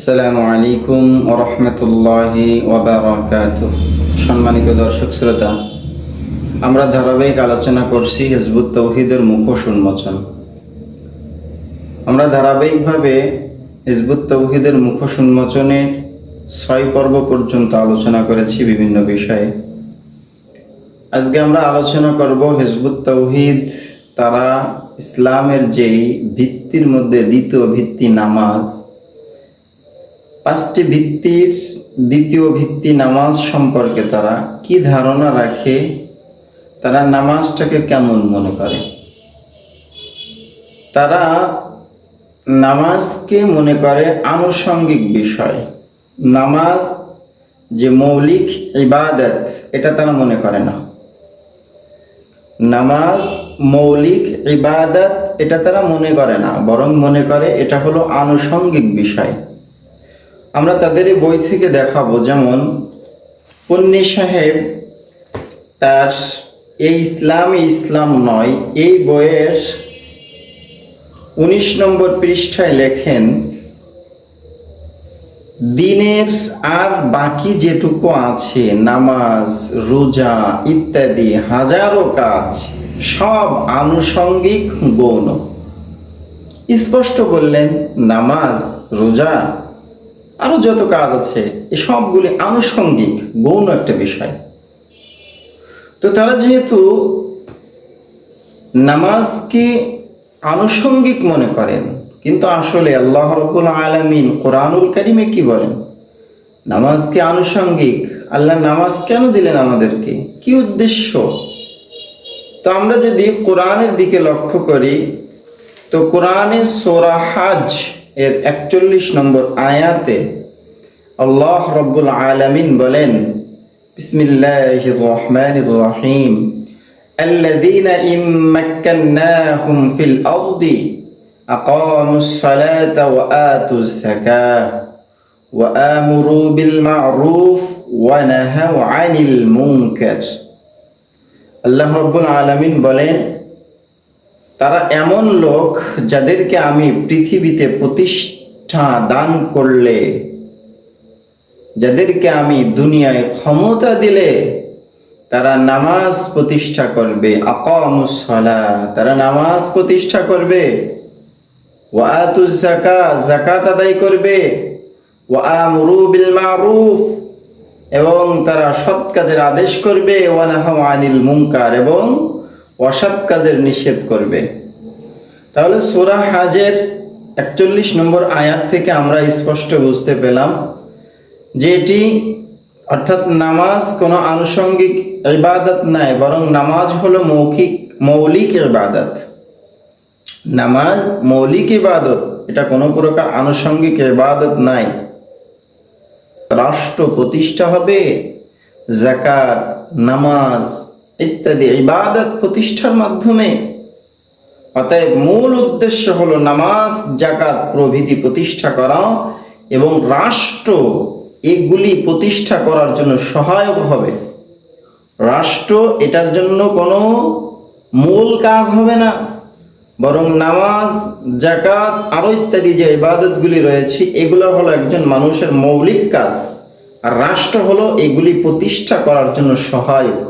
আসসালামু আলাইকুম ওরহমতুল্লাহি ওবরাকাত সম্মানিত দর্শক শ্রোতা, আমরা ধারাবাহিক আলোচনা করছি হিজবুত তৌহিদের মুখোশ উন্মোচন। আমরা ধারাবাহিকভাবে হিজবুত তৌহিদের মুখোশ উন্মোচনের ছয় পর্ব পর্যন্ত আলোচনা করেছি বিভিন্ন বিষয়ে। আজকে আমরা আলোচনা করব হিজবুত তৌহিদ তারা ইসলামের যেই ভিত্তির মধ্যে দ্বিতীয় ভিত্তি নামাজ পাঁচটি ভিত্তির দ্বিতীয় ভিত্তি নামাজ সম্পর্কে তারা কি ধারণা রাখে? তারা নামাজটাকে কেমন মনে করে? তারা নামাজকে মনে করে আনুষঙ্গিক বিষয়। নামাজ যে মৌলিক ইবাদত, এটা তারা মনে করে না। নামাজ মৌলিক ইবাদত, এটা তারা মনে করে না, বরং মনে করে এটা হলো আনুষঙ্গিক বিষয়। আমরা তাদের বই থেকে দেখাবো, যেমন পন্নী সাহেব তার এই ইসলাম ইসলাম নয়, এই বইয়ের উনিশ নম্বর পৃষ্ঠায় লেখেন, দিনের আর বাকি যেটুকু আছে, নামাজ, রোজা ইত্যাদি হাজারো কাজ, সব আনুষঙ্গিক গৌণ। স্পষ্ট বললেন, নামাজ, রোজা আরও যত কাজ আছে এই সবগুলি আনুষঙ্গিক, গৌণ একটা বিষয়। তো তারা যেহেতু নামাজকে আনুষঙ্গিক মনে করেন, কিন্তু আসলে আল্লাহ রব্বুল আলমিন কোরআনুল করিমে কি বলেন? নামাজকে আনুষঙ্গিক, আল্লাহ নামাজ কেন দিলেন আমাদেরকে? কি উদ্দেশ্য? তো আমরা যদি কোরআনের দিকে লক্ষ্য করি, তো কোরআনে সোরা হাজ এর একচল্লিশ নম্বর আয়াতে আল্লাহ রব্বুল আলমিন বলেন বিসমিল্লাহ রহমান রহিম الذين إن مكناهم في الأرض أقاموا الصلاة وآتوا الزكاة وآمروا بالمعروف ونهوا عن المنكر আল্লাহ রব্বুল আলমিন বলেন তারা এমন লোক যাদেরকে আমি পৃথিবীতে প্রতিষ্ঠা দান করলে, যাদেরকে আমি দুনিয়ায় ক্ষমতা দিলে, তারা নামাজ প্রতিষ্ঠা করবে আকামুসলা তারা নামাজ প্রতিষ্ঠা করবে জাকা জাকাত আদায় করবে মারুফ, এবং তারা সৎ কাজের আদেশ করবে আনিল মুনকার, এবং অসৎ কাজের নিষেধ করবে। তাহলে সোরা হাজের একচল্লিশ নম্বর আয়াত থেকে আমরা স্পষ্ট বুঝতে পেলাম যে এটি অর্থাৎ নামাজ কোনো আনুষঙ্গিক ইবাদত নাই, বরং নামাজ হলো মৌখিক, মৌলিক ইবাদত। নামাজ মৌলিক ইবাদত, এটা কোনো প্রকার আনুষঙ্গিক ইবাদত নাই। রাষ্ট্র প্রতিষ্ঠা হবে, জাকাত, নামাজ ইত্যাদি ইবাদত প্রতিষ্ঠার মাধ্যমে। অতএব মূল উদ্দেশ্য হলো নামাজ জাকাত প্রভৃতি প্রতিষ্ঠা করা এবং রাষ্ট্র এগুলি প্রতিষ্ঠা করার জন্য সহায়ক হবে। রাষ্ট্র এটার জন্য কোনো মূল কাজ হবে না। বরং নামাজ জাকাত আরও ইত্যাদি যে ইবাদতগুলি রয়েছে, এগুলো হলো একজন মানুষের মৌলিক কাজ। আর রাষ্ট্র হলো এগুলি প্রতিষ্ঠা করার জন্য সহায়ক।